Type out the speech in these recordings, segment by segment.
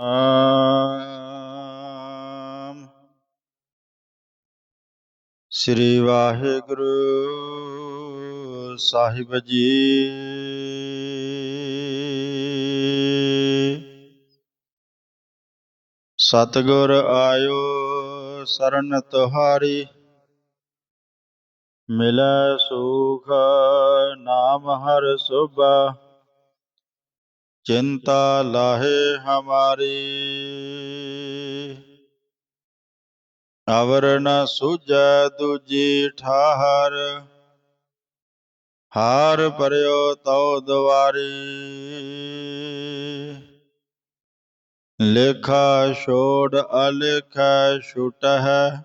ਆਮ। ਸ੍ਰੀ ਵਾਹਿਗੁਰੂ ਸਾਹਿਬ ਜੀ। ਸਤਿਗੁਰ ਆਇਓ ਸਰਨ ਤੁਹਾਰੀ। ਮਿਲੈ ਸੁਖ ਨਾਮ ਹਰ ਸੁਭਾ। ਚਿੰਤਾ ਲਾਹੇ ਹਮਾਰੀ। ਅਵਰ ਨ ਸੁਜੈ ਦੂਜੀ ਠਾਹਰ, ਹਾਰ ਪਰਿਓ ਤਉ ਦੁਆਰੀ ਲੇਖਾ ਛੋੜ ਅਲੇਖਾ ਛੁਟਹਿ,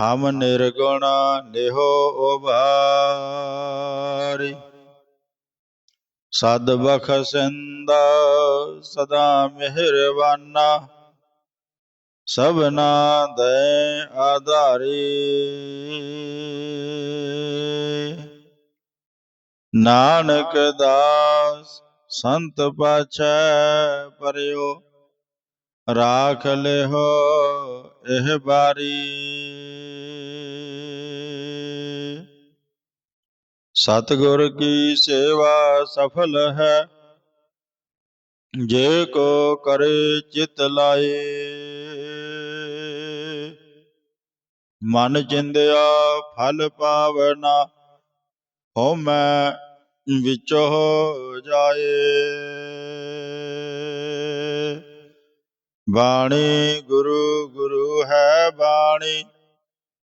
ਹਮ ਨਿਰਗੁਣ ਨਿਹੋ ਉਭਾਰੀ। ਸਦ ਬਖਸ਼ਿੰਦਾ, ਸਦਾ ਮਿਹਰਬਾਨਾ। ਸਭਨਾ ਦੇ ਆਧਾਰੀ। ਨਾਨਕ ਦਾਸ, ਸੰਤ ਪਾਛੈ ਪਰਿਓ, ਰਾਖ ਲਿਹੋ ਇਹ ਬਾਰੀ। ਸਤਿਗੁਰ ਕੀ ਸੇਵਾ ਸਫਲ ਹੈ? ਜੇ ਕੋ ਕਰੇ ਚਿਤ ਲਾਏ। ਮਨ ਚਿੰਦਿਆ ਫਲ ਪਾਵਨਾ ਹੋ ਮੈਂ ਵਿਚੋ ਜਾਏ। ਬਾਣੀ ਗੁਰੂ ਗੁਰੂ ਹੈ ਬਾਣੀ।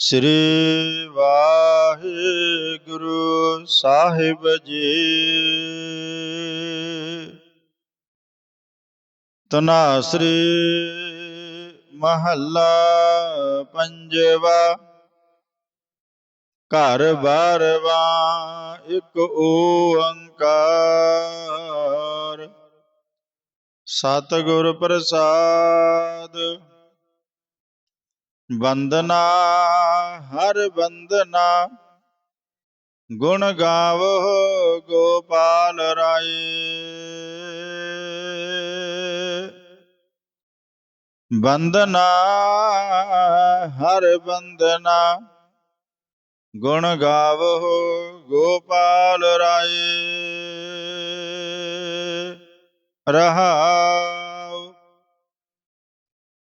ਸ੍ਰੀ ਵਾਹਿਗੁਰੂ ਸਾਹਿਬ ਜੀ। ਤਨਾਸਰੀ ਮਹੱਲਾ ਪੰਜਵਾ ਘਰ ਬਾਰਵਾ ਇੱਕ ਓੰਕਾਰ। ਸਤਿਗੁਰ ਪ੍ਰਸਾਦ ਵੰਦਨਾ, ਹਰ ਵੰਦਨਾ। ਗੁਣ ਗਾਵੋ ਗੋਪਾਲ ਰਾਏ। ਵੰਦਨਾ, ਹਰ ਵੰਦਨਾ। ਗੁਣ ਗਾਵੋ ਗੋਪਾਲ ਰਾਏ। ਰਹਾਉ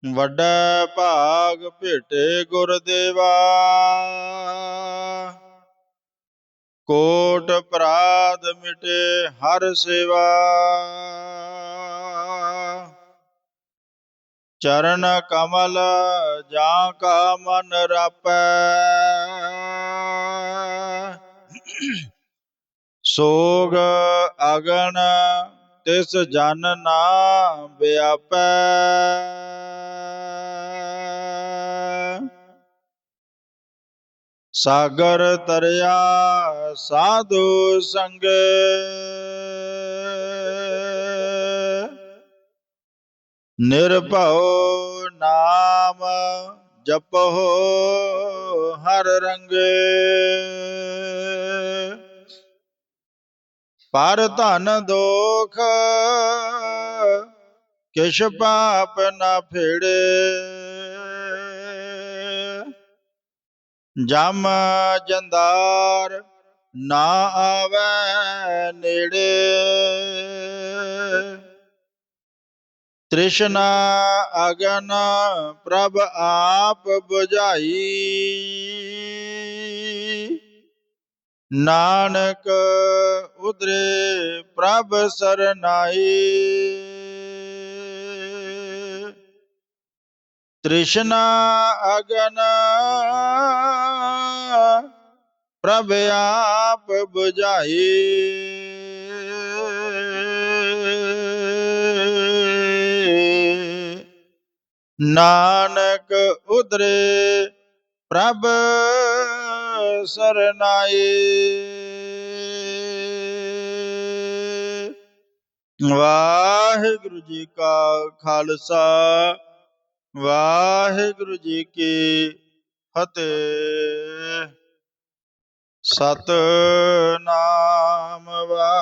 ਵੱਡਾ ਭਾਗ ਭੇਟੇ ਗੁਰਦੇਵਾ। ਕੋਟ ਪ੍ਰਾਦ ਮਿਟੇ ਹਰ ਸੇਵਾ। ਚਰਨ ਕਮਲ ਜਾਂ ਕਾ ਮਨ ਰਾਪੈ। ਸੋਗ ਅਗਨ ਤਿਸ ਜਨ ਨਾ ਵਿਆਪੈ। ਸਾਗਰ ਤਰਿਆ ਸਾਧੂ ਸੰਗੇ। ਨਿਰਭਉ ਨਾਮ ਜਪੋ ਹਰ ਰੰਗ। ਪਰ ਧਨ ਦੋਖ ਕਿਛ ਪਾਪ ਨਾ ਫੇੜੇ। ਜਮ ਜੰਦਾਰ ਨਾ ਆਵੇ ਨੇੜੇ। ਤ੍ਰਿਸ਼ਨਾ ਅਗਨ ਪ੍ਰਭ ਆਪ 부ਝਾਈ ਨਾਨਕ ਉਦਰੇ ਪ੍ਰਭ ਸਰਨਾਈ। ਤ੍ਰਿਸ਼ਨਾ ਅਗਨ ਪ੍ਰਭ ਆਪ 부ਝਾਈ ਨਾਨਕ ਉਦਰੇ ਪ੍ਰਭ ਸਰਨਾਏ ਵਾਹਿਗੁਰੂ ਜੀ ਕਾ ਖਾਲਸਾ। ਵਾਹਿਗੁਰੂ ਜੀ ਕੀ ਫਤਿਹ। ਸਤਨਾਮ ਵਾ